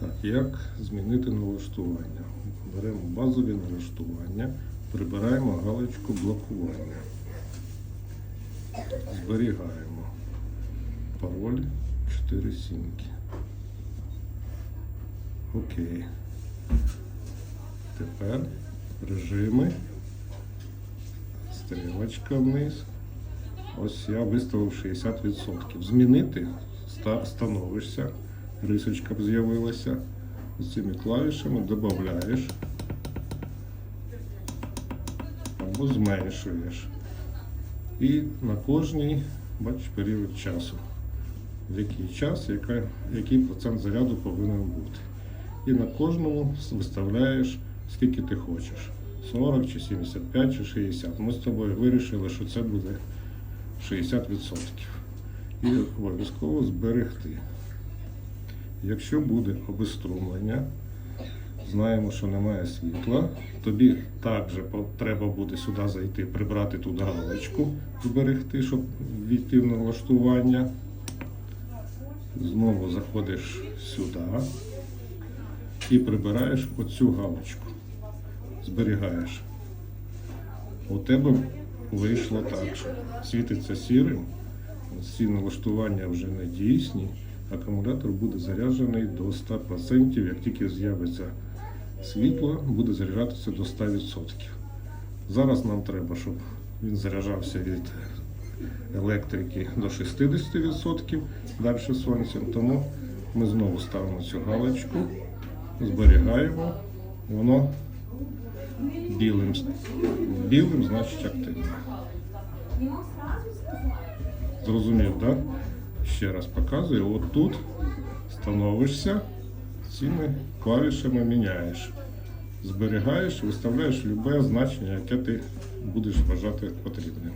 Так, як змінити налаштування? Беремо базові налаштування, прибираємо галочку блокування. Зберігаємо пароль 4 сімки. Окей. Тепер режими. Стрілочка вниз. Ось я виставив 60%. Змінити становишся. Рисочка б з'явилася. З цими клавішами додаєш або зменшуєш. І на кожній бачиш період часу. В який час, яка, який процент заряду повинен бути. І на кожному виставляєш, скільки ти хочеш. 40 чи 75 чи 60. Ми з тобою вирішили, що це буде 60%. І обов'язково зберегти. Якщо буде обеструмлення, знаємо, що немає світла, тобі також треба буде сюди зайти, прибрати туди галочку, зберегти, щоб війти в налаштування. Знову заходиш сюди і прибираєш оцю галочку. Зберігаєш. У тебе вийшло так, що світиться сірим, ці налаштування вже не дійсні, акумулятор буде заряджений до 100%, як тільки з'явиться світло, буде заряджатися до 100%. Зараз нам треба, щоб він заряджався від електрики до 60%, далі сонцем. Тому ми знову ставимо цю галочку, зберігаємо, воно білим, білим значить активно. Не мог сразу сказать? Зрозумів, так? Да? Ще раз показую. От тут становишся, цими клавішами міняєш. Зберігаєш, виставляєш любе значення, яке ти будеш вважати потрібним.